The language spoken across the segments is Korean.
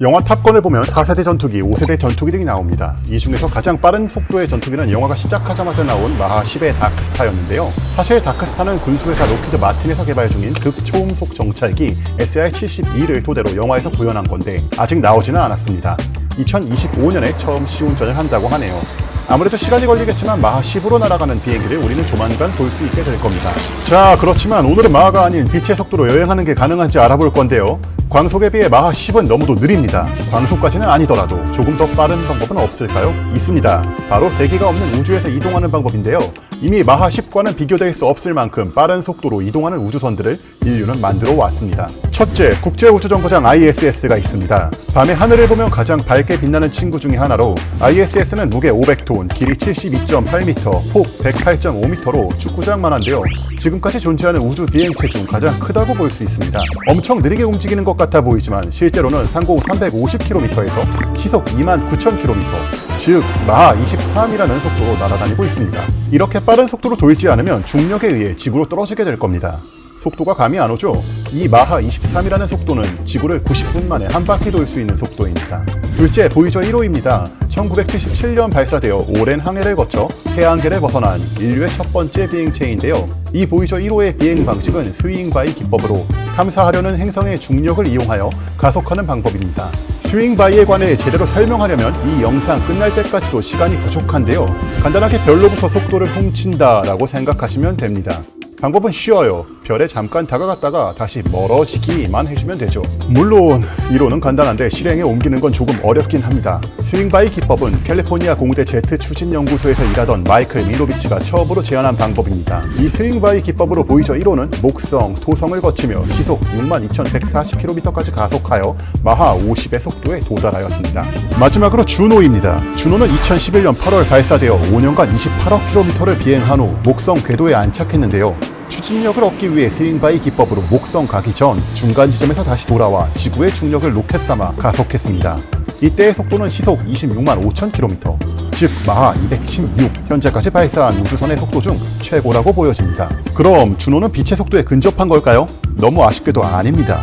영화 탑건을 보면 4세대 전투기, 5세대 전투기 등이 나옵니다. 이 중에서 가장 빠른 속도의 전투기는 영화가 시작하자마자 나온 마하 10의 다크스타였는데요. 사실 다크스타는 군수회사 로키드 마틴에서 개발 중인 극초음속 정찰기 SR-72를 토대로 영화에서 구현한 건데 아직 나오지는 않았습니다. 2025년에 처음 시운전을 한다고 하네요. 아무래도 시간이 걸리겠지만 마하 10으로 날아가는 비행기를 우리는 조만간 볼 수 있게 될 겁니다. 자, 그렇지만 오늘은 마하가 아닌 빛의 속도로 여행하는 게 가능한지 알아볼 건데요. 광속에 비해 마하 10은 너무도 느립니다. 광속까지는 아니더라도 조금 더 빠른 방법은 없을까요? 있습니다. 바로 대기가 없는 우주에서 이동하는 방법인데요. 이미 마하 10과는 비교될 수 없을 만큼 빠른 속도로 이동하는 우주선들을 인류는 만들어 왔습니다. 첫째, 국제우주정거장 ISS가 있습니다. 밤에 하늘을 보면 가장 밝게 빛나는 친구 중에 하나로 ISS는 무게 500톤, 길이 72.8m, 폭 108.5m로 축구장만 한데요. 지금까지 존재하는 우주 비행체 중 가장 크다고 볼 수 있습니다. 엄청 느리게 움직이는 것 같아 보이지만 실제로는 상공 350km에서 시속 29,000km, 즉 마하 23이라는 속도로 날아다니고 있습니다. 이렇게 빠른 속도로 돌지 않으면 중력에 의해 지구로 떨어지게 될 겁니다. 속도가 감이 안 오죠? 이 마하 23이라는 속도는 지구를 90분 만에 한 바퀴 돌 수 있는 속도입니다. 둘째, 보이저 1호입니다. 1977년 발사되어 오랜 항해를 거쳐 태양계를 벗어난 인류의 첫 번째 비행체인데요. 이 보이저 1호의 비행 방식은 스윙 바이 기법으로 탐사하려는 행성의 중력을 이용하여 가속하는 방법입니다. 스윙 바이에 관해 제대로 설명하려면 이 영상 끝날 때까지도 시간이 부족한데요. 간단하게 별로부터 속도를 훔친다 라고 생각하시면 됩니다. 방법은 쉬워요. 별에 잠깐 다가갔다가 다시 멀어지기만 해주면 되죠. 물론 이론은 간단한데 실행에 옮기는 건 조금 어렵긴 합니다. 스윙바이 기법은 캘리포니아 공대 제트 추진 연구소에서 일하던 마이클 미노비치가 처음으로 제안한 방법입니다. 이 스윙바이 기법으로 보이저 1호는 목성, 토성을 거치며 시속 62,140km까지 가속하여 마하 50의 속도에 도달하였습니다. 마지막으로 준호입니다. 준호는 2011년 8월 발사되어 5년간 28억 km를 비행한 후 목성 궤도에 안착했는데요. 추진력을 얻기 위해 스윙바이 기법으로 목성 가기 전 중간 지점에서 다시 돌아와 지구의 중력을 로켓 삼아 가속했습니다. 이때의 속도는 시속 26만 5천 km, 즉 마하 216. 현재까지 발사한 우주선의 속도 중 최고라고 보여집니다. 그럼 준호는 빛의 속도에 근접한 걸까요? 너무 아쉽게도 아닙니다.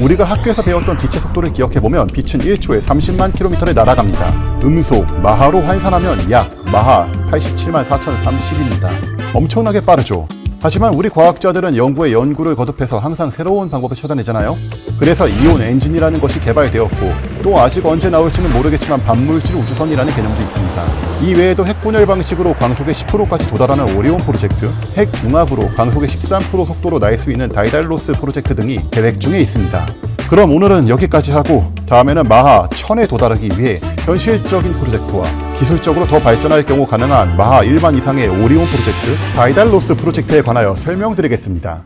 우리가 학교에서 배웠던 빛의 속도를 기억해보면 빛은 1초에 30만 km를 날아갑니다. 음속, 마하로 환산하면 약 마하 87만 4030입니다. 엄청나게 빠르죠. 하지만 우리 과학자들은 연구에 연구를 거듭해서 항상 새로운 방법을 찾아내잖아요. 그래서 이온 엔진이라는 것이 개발되었고 또 아직 언제 나올지는 모르겠지만 반물질 우주선이라는 개념도 있습니다. 이 외에도 핵분열 방식으로 광속의 10%까지 도달하는 오리온 프로젝트, 핵융합으로 광속의 13% 속도로 날 수 있는 다이달로스 프로젝트 등이 계획 중에 있습니다. 그럼 오늘은 여기까지 하고 다음에는 마하 1000에 도달하기 위해 현실적인 프로젝트와 기술적으로 더 발전할 경우 가능한 마하 1만 이상의 오리온 프로젝트, 다이달로스 프로젝트에 관하여 설명드리겠습니다.